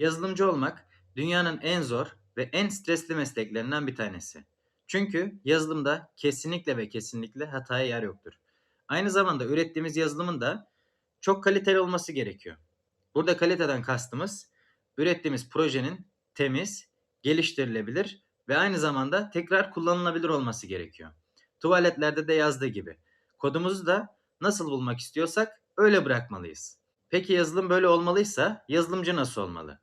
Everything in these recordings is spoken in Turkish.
Yazılımcı olmak dünyanın en zor ve en stresli mesleklerinden bir tanesi. Çünkü yazılımda kesinlikle ve kesinlikle hataya yer yoktur. Aynı zamanda ürettiğimiz yazılımın da çok kaliteli olması gerekiyor. Burada kaliteden kastımız ürettiğimiz projenin temiz, geliştirilebilir ve aynı zamanda tekrar kullanılabilir olması gerekiyor. Tuvaletlerde de yazdığı gibi. Kodumuzu da nasıl bulmak istiyorsak öyle bırakmalıyız. Peki yazılım böyle olmalıysa yazılımcı nasıl olmalı?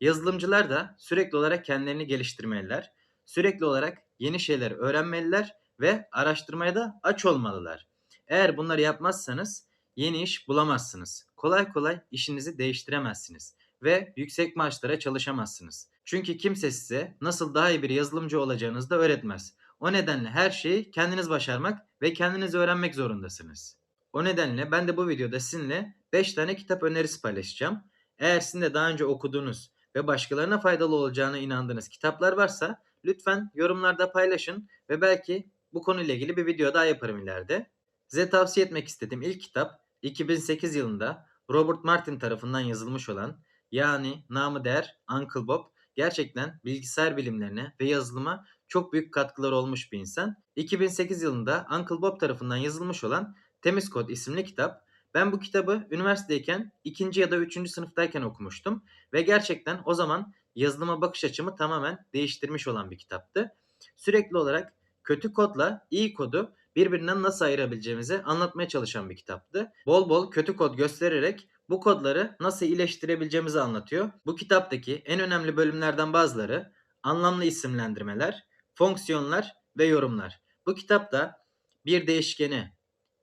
Yazılımcılar da sürekli olarak kendilerini geliştirmeliler. Sürekli olarak yeni şeyler öğrenmeliler ve araştırmaya da aç olmalılar. Eğer bunları yapmazsanız yeni iş bulamazsınız. Kolay kolay işinizi değiştiremezsiniz ve yüksek maaşlara çalışamazsınız. Çünkü kimse size nasıl daha iyi bir yazılımcı olacağınızı da öğretmez. O nedenle her şeyi kendiniz başarmak ve kendiniz öğrenmek zorundasınız. O nedenle ben de bu videoda sizinle 5 tane kitap önerisi paylaşacağım. Eğer sizin de daha önce okuduğunuz ve başkalarına faydalı olacağına inandığınız kitaplar varsa lütfen yorumlarda paylaşın ve belki bu konuyla ilgili bir video daha yaparım ileride. Size tavsiye etmek istediğim ilk kitap 2008 yılında Robert Martin tarafından yazılmış olan yani namı değer Uncle Bob gerçekten bilgisayar bilimlerine ve yazılıma çok büyük katkıları olmuş bir insan. 2008 yılında Uncle Bob tarafından yazılmış olan Temiz Kod isimli kitap. Ben bu kitabı üniversitedeyken ikinci ya da üçüncü sınıftayken okumuştum ve gerçekten o zaman yazılıma bakış açımı tamamen değiştirmiş olan bir kitaptı. Sürekli olarak kötü kodla iyi kodu birbirinden nasıl ayırabileceğimizi anlatmaya çalışan bir kitaptı. Bol bol kötü kod göstererek bu kodları nasıl iyileştirebileceğimizi anlatıyor. Bu kitaptaki en önemli bölümlerden bazıları anlamlı isimlendirmeler, fonksiyonlar ve yorumlar. Bu kitapta bir değişkene,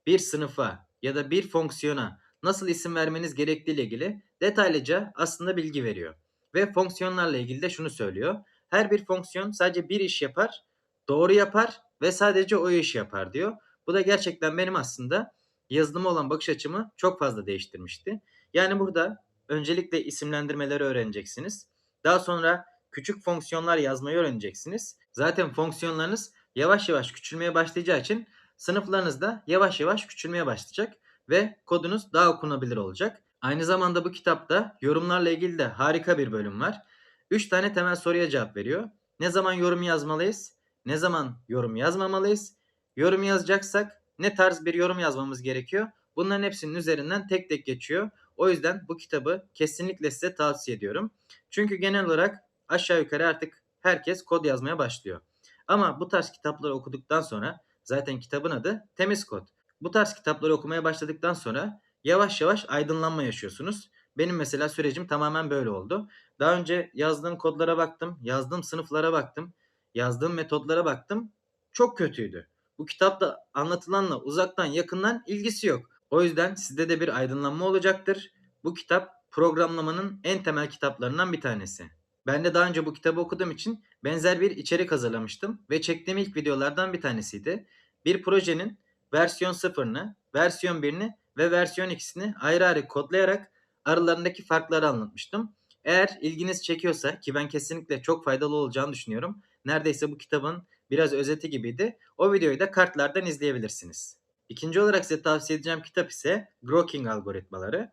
bir sınıfa ya da bir fonksiyona nasıl isim vermeniz gerektiği ile ilgili detaylıca aslında bilgi veriyor. Ve fonksiyonlarla ilgili de şunu söylüyor. Her bir fonksiyon sadece bir iş yapar, doğru yapar ve sadece o iş yapar diyor. Bu da gerçekten benim aslında yazılıma olan bakış açımı çok fazla değiştirmişti. Yani burada öncelikle isimlendirmeleri öğreneceksiniz. Daha sonra küçük fonksiyonlar yazmayı öğreneceksiniz. Zaten fonksiyonlarınız yavaş yavaş küçülmeye başlayacağı için sınıflarınız da yavaş yavaş küçülmeye başlayacak ve kodunuz daha okunabilir olacak. Aynı zamanda bu kitapta yorumlarla ilgili de harika bir bölüm var. 3 tane temel soruya cevap veriyor. Ne zaman yorum yazmalıyız? Ne zaman yorum yazmamalıyız? Yorum yazacaksak ne tarz bir yorum yazmamız gerekiyor? Bunların hepsinin üzerinden tek tek geçiyor. O yüzden bu kitabı kesinlikle size tavsiye ediyorum. Çünkü genel olarak aşağı yukarı artık herkes kod yazmaya başlıyor. Ama bu tarz kitapları okuduktan sonra zaten kitabın adı Temiz Kod. Bu tarz kitapları okumaya başladıktan sonra yavaş yavaş aydınlanma yaşıyorsunuz. Benim mesela sürecim tamamen böyle oldu. Daha önce yazdığım kodlara baktım, yazdığım sınıflara baktım, yazdığım metodlara baktım. Çok kötüydü. Bu kitapta anlatılanla uzaktan yakından ilgisi yok. O yüzden sizde de bir aydınlanma olacaktır. Bu kitap programlamanın en temel kitaplarından bir tanesi. Ben de daha önce bu kitabı okuduğum için benzer bir içerik hazırlamıştım ve çektiğim ilk videolardan bir tanesiydi. Bir projenin versiyon 0'ını, versiyon 1'ini ve versiyon 2'sini ayrı ayrı kodlayarak aralarındaki farkları anlatmıştım. Eğer ilginiz çekiyorsa ki ben kesinlikle çok faydalı olacağını düşünüyorum. Neredeyse bu kitabın biraz özeti gibiydi. O videoyu da kartlardan izleyebilirsiniz. İkinci olarak size tavsiye edeceğim kitap ise Grokking algoritmaları.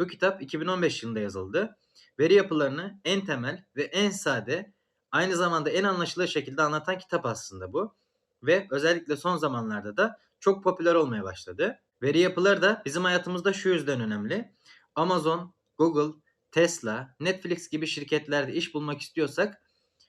Bu kitap 2015 yılında yazıldı. Veri yapılarını en temel ve en sade, aynı zamanda en anlaşılır şekilde anlatan kitap aslında bu. Ve özellikle son zamanlarda da çok popüler olmaya başladı. Veri yapıları da bizim hayatımızda şu yüzden önemli. Amazon, Google, Tesla, Netflix gibi şirketlerde iş bulmak istiyorsak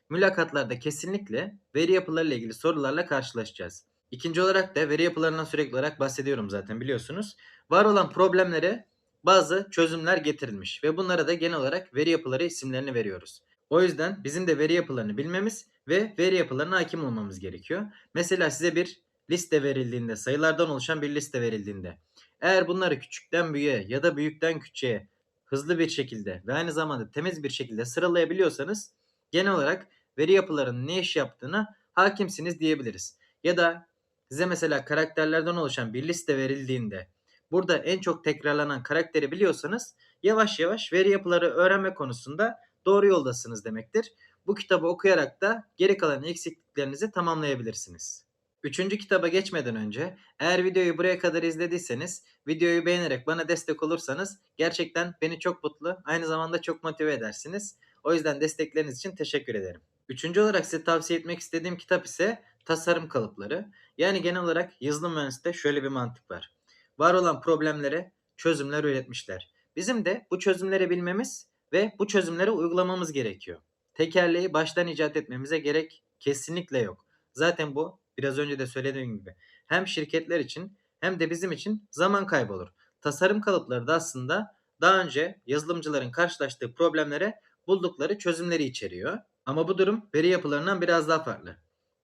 mülakatlarda kesinlikle veri yapılarıyla ilgili sorularla karşılaşacağız. İkinci olarak da veri yapılarından sürekli olarak bahsediyorum zaten biliyorsunuz. Var olan problemlere bazı çözümler getirilmiş ve bunlara da genel olarak veri yapıları isimlerini veriyoruz. O yüzden bizim de veri yapılarını bilmemiz ve veri yapılarına hakim olmamız gerekiyor. Mesela size bir liste verildiğinde, sayılardan oluşan bir liste verildiğinde eğer bunları küçükten büyüğe ya da büyükten küçüğe hızlı bir şekilde ve aynı zamanda temiz bir şekilde sıralayabiliyorsanız genel olarak veri yapılarının ne iş yaptığına hakimsiniz diyebiliriz. Ya da size mesela karakterlerden oluşan bir liste verildiğinde burada en çok tekrarlanan karakteri biliyorsanız yavaş yavaş veri yapıları öğrenme konusunda doğru yoldasınız demektir. Bu kitabı okuyarak da geri kalan eksikliklerinizi tamamlayabilirsiniz. Üçüncü kitaba geçmeden önce eğer videoyu buraya kadar izlediyseniz videoyu beğenerek bana destek olursanız gerçekten beni çok mutlu aynı zamanda çok motive edersiniz. O yüzden destekleriniz için teşekkür ederim. Üçüncü olarak size tavsiye etmek istediğim kitap ise Tasarım Kalıpları. Yani genel olarak yazılım mühendisliğinde şöyle bir mantık var. Var olan problemlere çözümler üretmişler. Bizim de bu çözümleri bilmemiz ve bu çözümleri uygulamamız gerekiyor. Tekerleği baştan icat etmemize gerek kesinlikle yok. Zaten bu biraz önce de söylediğim gibi hem şirketler için hem de bizim için zaman kaybı olur. Tasarım kalıpları da aslında daha önce yazılımcıların karşılaştığı problemlere buldukları çözümleri içeriyor. Ama bu durum veri yapılarından biraz daha farklı.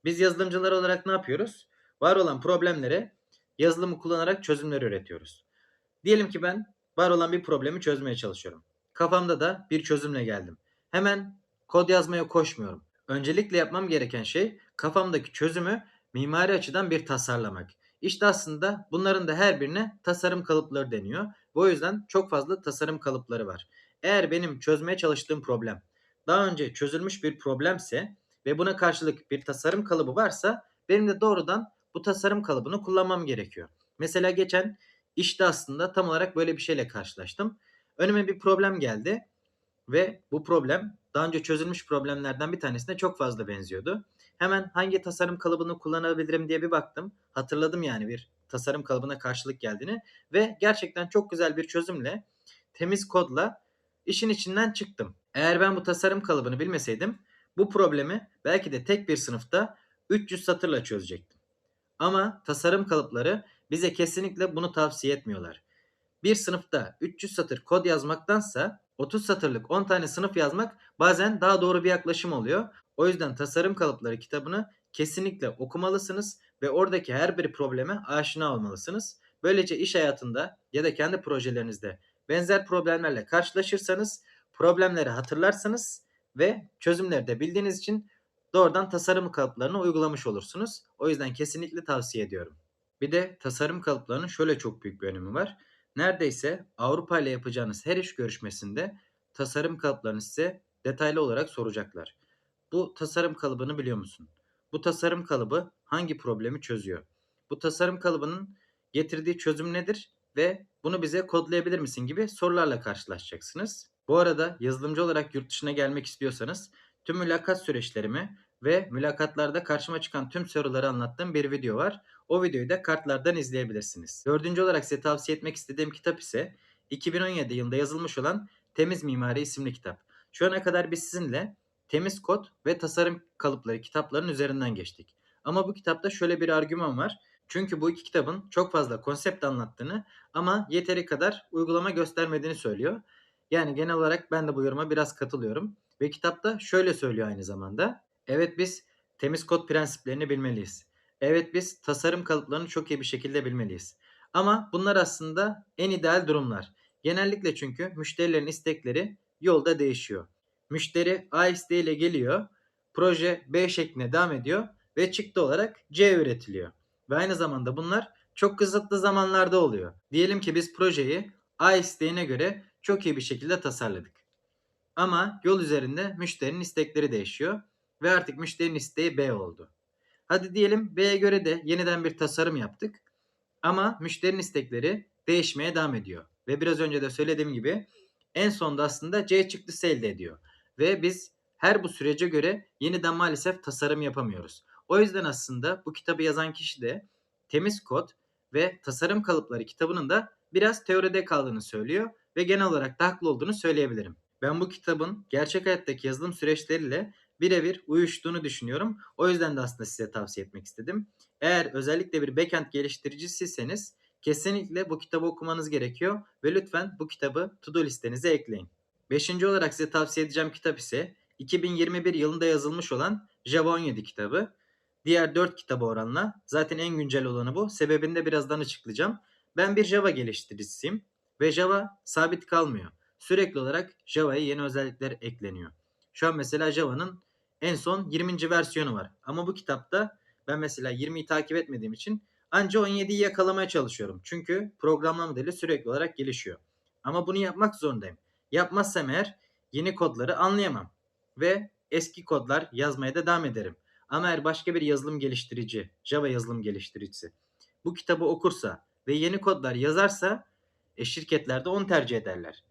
Biz yazılımcılar olarak ne yapıyoruz? Var olan problemlere yazılımı kullanarak çözümler üretiyoruz. Diyelim ki ben var olan bir problemi çözmeye çalışıyorum. Kafamda da bir çözümle geldim. Hemen kod yazmaya koşmuyorum. Öncelikle yapmam gereken şey kafamdaki çözümü mimari açıdan bir tasarlamak. İşte aslında bunların da her birine tasarım kalıpları deniyor. Bu yüzden çok fazla tasarım kalıpları var. Eğer benim çözmeye çalıştığım problem daha önce çözülmüş bir problemse ve buna karşılık bir tasarım kalıbı varsa benim de doğrudan bu tasarım kalıbını kullanmam gerekiyor. Mesela geçen işte aslında tam olarak böyle bir şeyle karşılaştım. Önüme bir problem geldi ve bu problem daha önce çözülmüş problemlerden bir tanesine çok fazla benziyordu. Hemen hangi tasarım kalıbını kullanabilirim diye bir baktım. Hatırladım yani bir tasarım kalıbına karşılık geldiğini ve gerçekten çok güzel bir çözümle temiz kodla işin içinden çıktım. Eğer ben bu tasarım kalıbını bilmeseydim bu problemi belki de tek bir sınıfta 300 satırla çözecektim. Ama tasarım kalıpları bize kesinlikle bunu tavsiye etmiyorlar. Bir sınıfta 300 satır kod yazmaktansa 30 satırlık 10 tane sınıf yazmak bazen daha doğru bir yaklaşım oluyor. O yüzden tasarım kalıpları kitabını kesinlikle okumalısınız ve oradaki her bir probleme aşina olmalısınız. Böylece iş hayatında ya da kendi projelerinizde benzer problemlerle karşılaşırsanız problemleri hatırlarsınız ve çözümleri de bildiğiniz için doğrudan tasarım kalıplarını uygulamış olursunuz. O yüzden kesinlikle tavsiye ediyorum. Bir de tasarım kalıplarının şöyle çok büyük bir önemi var. Neredeyse Avrupa ile yapacağınız her iş görüşmesinde tasarım kalıplarını size detaylı olarak soracaklar. Bu tasarım kalıbını biliyor musun? Bu tasarım kalıbı hangi problemi çözüyor? Bu tasarım kalıbının getirdiği çözüm nedir ve bunu bize kodlayabilir misin gibi sorularla karşılaşacaksınız. Bu arada yazılımcı olarak yurt dışına gelmek istiyorsanız tüm mülakat süreçlerimi ve mülakatlarda karşıma çıkan tüm soruları anlattığım bir video var. O videoyu da kartlardan izleyebilirsiniz. Dördüncü olarak size tavsiye etmek istediğim kitap ise 2017 yılında yazılmış olan Temiz Mimari isimli kitap. Şu ana kadar biz sizinle temiz kod ve tasarım kalıpları kitapların üzerinden geçtik. Ama bu kitapta şöyle bir argüman var. Çünkü bu iki kitabın çok fazla konsept anlattığını ama yeteri kadar uygulama göstermediğini söylüyor. Yani genel olarak ben de bu yoruma biraz katılıyorum. Ve kitapta şöyle söylüyor aynı zamanda. Evet biz temiz kod prensiplerini bilmeliyiz. Evet biz tasarım kalıplarını çok iyi bir şekilde bilmeliyiz. Ama bunlar aslında en ideal durumlar. Genellikle çünkü müşterilerin istekleri yolda değişiyor. Müşteri A isteğiyle geliyor, proje B şeklinde devam ediyor ve çıktı olarak C üretiliyor. Ve aynı zamanda bunlar çok kısıtlı zamanlarda oluyor. Diyelim ki biz projeyi A isteğine göre çok iyi bir şekilde tasarladık. Ama yol üzerinde müşterinin istekleri değişiyor ve artık müşterinin isteği B oldu. Hadi diyelim B'ye göre de yeniden bir tasarım yaptık. Ama müşterinin istekleri değişmeye devam ediyor. Ve biraz önce de söylediğim gibi en sonda aslında C çıktısı elde ediyor. Ve biz her bu sürece göre yeniden maalesef tasarım yapamıyoruz. O yüzden aslında bu kitabı yazan kişi de temiz kod ve tasarım kalıpları kitabının da biraz teoride kaldığını söylüyor ve genel olarak da haklı olduğunu söyleyebilirim. Ben bu kitabın gerçek hayattaki yazılım süreçleriyle birebir uyuştuğunu düşünüyorum. O yüzden de aslında size tavsiye etmek istedim. Eğer özellikle bir backend geliştiricisiyseniz kesinlikle bu kitabı okumanız gerekiyor ve lütfen bu kitabı to-do listenize ekleyin. Beşinci olarak size tavsiye edeceğim kitap ise 2021 yılında yazılmış olan Java 17 kitabı. Diğer 4 kitaba oranla zaten en güncel olanı bu. Sebebini de birazdan açıklayacağım. Ben bir Java geliştiricisiyim ve Java sabit kalmıyor. Sürekli olarak Java'ya yeni özellikler ekleniyor. Şu an mesela Java'nın en son 20. versiyonu var. Ama bu kitapta ben mesela 20'yi takip etmediğim için anca 17'yi yakalamaya çalışıyorum. Çünkü programlama dili sürekli olarak gelişiyor. Ama bunu yapmak zorundayım. Yapmazsam eğer yeni kodları anlayamam. Ve eski kodlar yazmaya da devam ederim. Ama eğer başka bir yazılım geliştirici, Java yazılım geliştiricisi bu kitabı okursa ve yeni kodlar yazarsa e, şirketler de onu tercih ederler.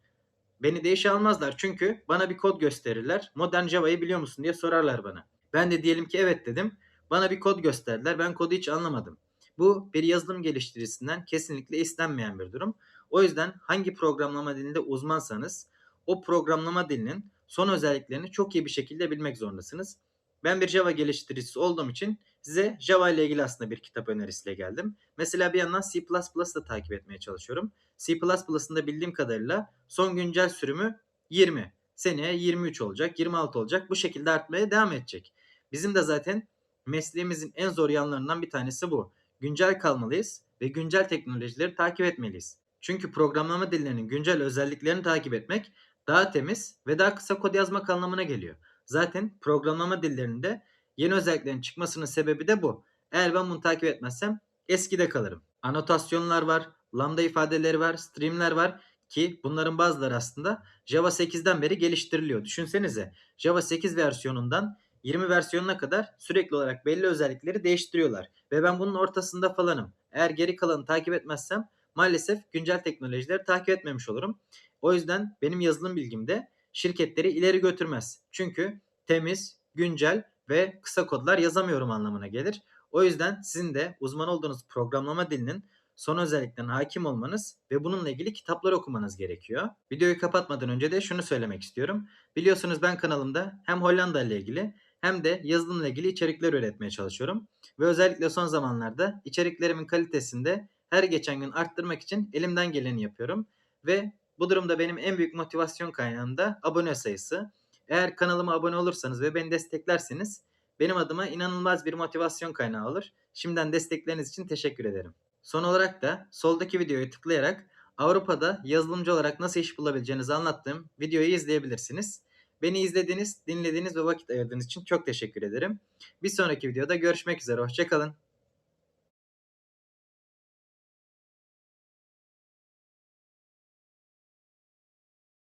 Beni de işe almazlar çünkü bana bir kod gösterirler. Modern Java'yı biliyor musun diye sorarlar bana. Ben de diyelim ki evet dedim. Bana bir kod gösterdiler. Ben kodu hiç anlamadım. Bu bir yazılım geliştiricisinden kesinlikle istenmeyen bir durum. O yüzden hangi programlama dilinde uzmansanız o programlama dilinin son özelliklerini çok iyi bir şekilde bilmek zorundasınız. Ben bir Java geliştiricisi olduğum için size Java ile ilgili aslında bir kitap önerisiyle geldim. Mesela bir yandan C++'ı da takip etmeye çalışıyorum. C++'ın da bildiğim kadarıyla son güncel sürümü 20. Seneye 23 olacak, 26 olacak. Bu şekilde artmaya devam edecek. Bizim de zaten mesleğimizin en zor yanlarından bir tanesi bu. Güncel kalmalıyız ve güncel teknolojileri takip etmeliyiz. Çünkü programlama dillerinin güncel özelliklerini takip etmek daha temiz ve daha kısa kod yazmak anlamına geliyor. Zaten programlama dillerinde yeni özelliklerin çıkmasının sebebi de bu. Eğer ben bunu takip etmezsem eskide kalırım. Anotasyonlar var, lambda ifadeleri var, streamler var ki bunların bazıları aslında Java 8'den beri geliştiriliyor. Düşünsenize Java 8 versiyonundan 20 versiyonuna kadar sürekli olarak belli özellikleri değiştiriyorlar. Ve ben bunun ortasında falanım. Eğer geri kalanı takip etmezsem maalesef güncel teknolojileri takip etmemiş olurum. O yüzden benim yazılım bilgimde şirketleri ileri götürmez. Çünkü temiz, güncel ve kısa kodlar yazamıyorum anlamına gelir. O yüzden sizin de uzman olduğunuz programlama dilinin son özelliklerine hakim olmanız ve bununla ilgili kitaplar okumanız gerekiyor. Videoyu kapatmadan önce de şunu söylemek istiyorum. Biliyorsunuz ben kanalımda hem Hollanda ile ilgili hem de yazılımla ilgili içerikler üretmeye çalışıyorum. Ve özellikle son zamanlarda içeriklerimin kalitesinde her geçen gün arttırmak için elimden geleni yapıyorum. Ve bu durumda benim en büyük motivasyon kaynağım da abone sayısı. Eğer kanalıma abone olursanız ve beni desteklerseniz benim adıma inanılmaz bir motivasyon kaynağı olur. Şimdiden destekleriniz için teşekkür ederim. Son olarak da soldaki videoyu tıklayarak Avrupa'da yazılımcı olarak nasıl iş bulabileceğinizi anlattığım videoyu izleyebilirsiniz. Beni izlediğiniz, dinlediğiniz ve vakit ayırdığınız için çok teşekkür ederim. Bir sonraki videoda görüşmek üzere. Hoşçakalın.